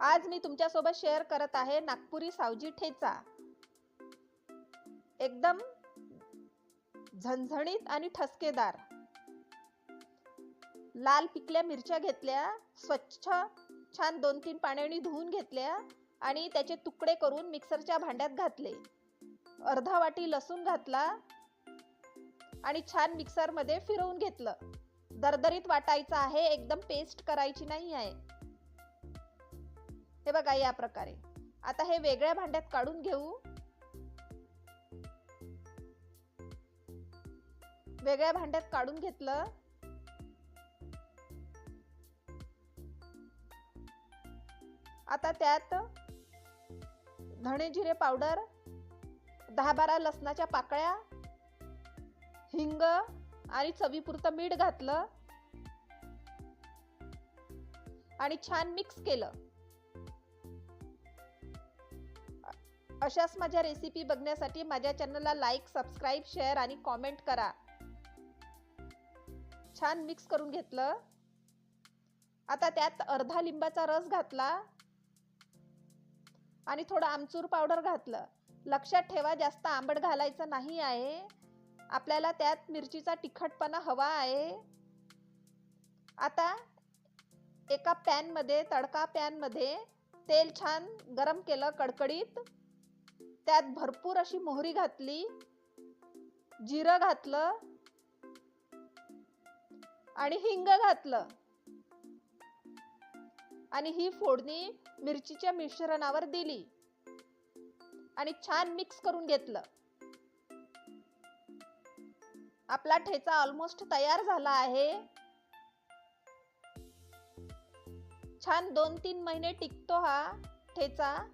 आज मी तुमच्यासोबत शेअर करत आहे नागपुरी सावजी ठेचा. एकदम झणझणीत आणि ठसकेदार. लाल पिकल्या मिरच्या घेतल्या स्वच्छ छान दोन तीन पाण्याने धुवून घेतल्या आणि त्याचे तुकडे करून मिक्सरच्या भांड्यात घातले. अर्धा वाटी लसूण घातला आणि छान मिक्सरमध्ये फिरवून घेतलं. दरदरीत वाटायचं आहे एकदम पेस्ट करायची नाही आहे. हे बघा या प्रकारे. आता हे वेगळ्या भांड्यात काढून घेऊ. वेगळ्या भांड्यात काढून घेतलं. आता त्यात धणे जिरे पावडर दहा बारा लसणाच्या पाकळ्या हिंग आणि चवीपुरतं मीठ घातलं. आणि छान मिक्स केलं. अशाच माझ्या रेसिपी बघण्यासाठी माझ्या चॅनलला लाईक सबस्क्राईब शेअर आणि कॉमेंट करा. छान मिक्स करून घेतलं. आता त्यात अर्धा लिंबाचा रस घातला. आणि थोडं आमचूर पावडर घातलं. लक्षात ठेवा जास्त आंबट घालायचं नाही आहे. आपल्याला त्यात मिरचीचा तिखटपणा हवा आहे. आता एका पॅनमध्ये तडका पॅनमध्ये तेल छान गरम केलं कडकडीत. त्यात भरपूर अशी मोहरी घातली जिरं घातलं आणि हिंग घातलं. आणि ही फोडणी मिरचीच्या मिश्रणावर दिली. आणि छान मिक्स करून घेतलं. आपला ठेचा ऑलमोस्ट तयार झाला आहे. छान दोन तीन महिने टिकतो हा ठेचा.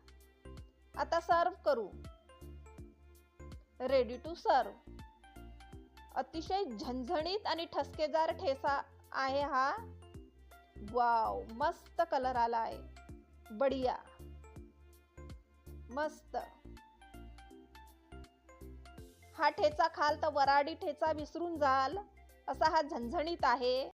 आता सर्व करू. रेडी टू सर्व अतिशय झणझणीत आणि ठसकेदार ठेचा आहे हा. वाव मस्त कलर आला आहे बढिया. मस्त. हा ठेचा खाल तर वराडी ठेचा विसरून जाल. असा हा झणझणीत आहे.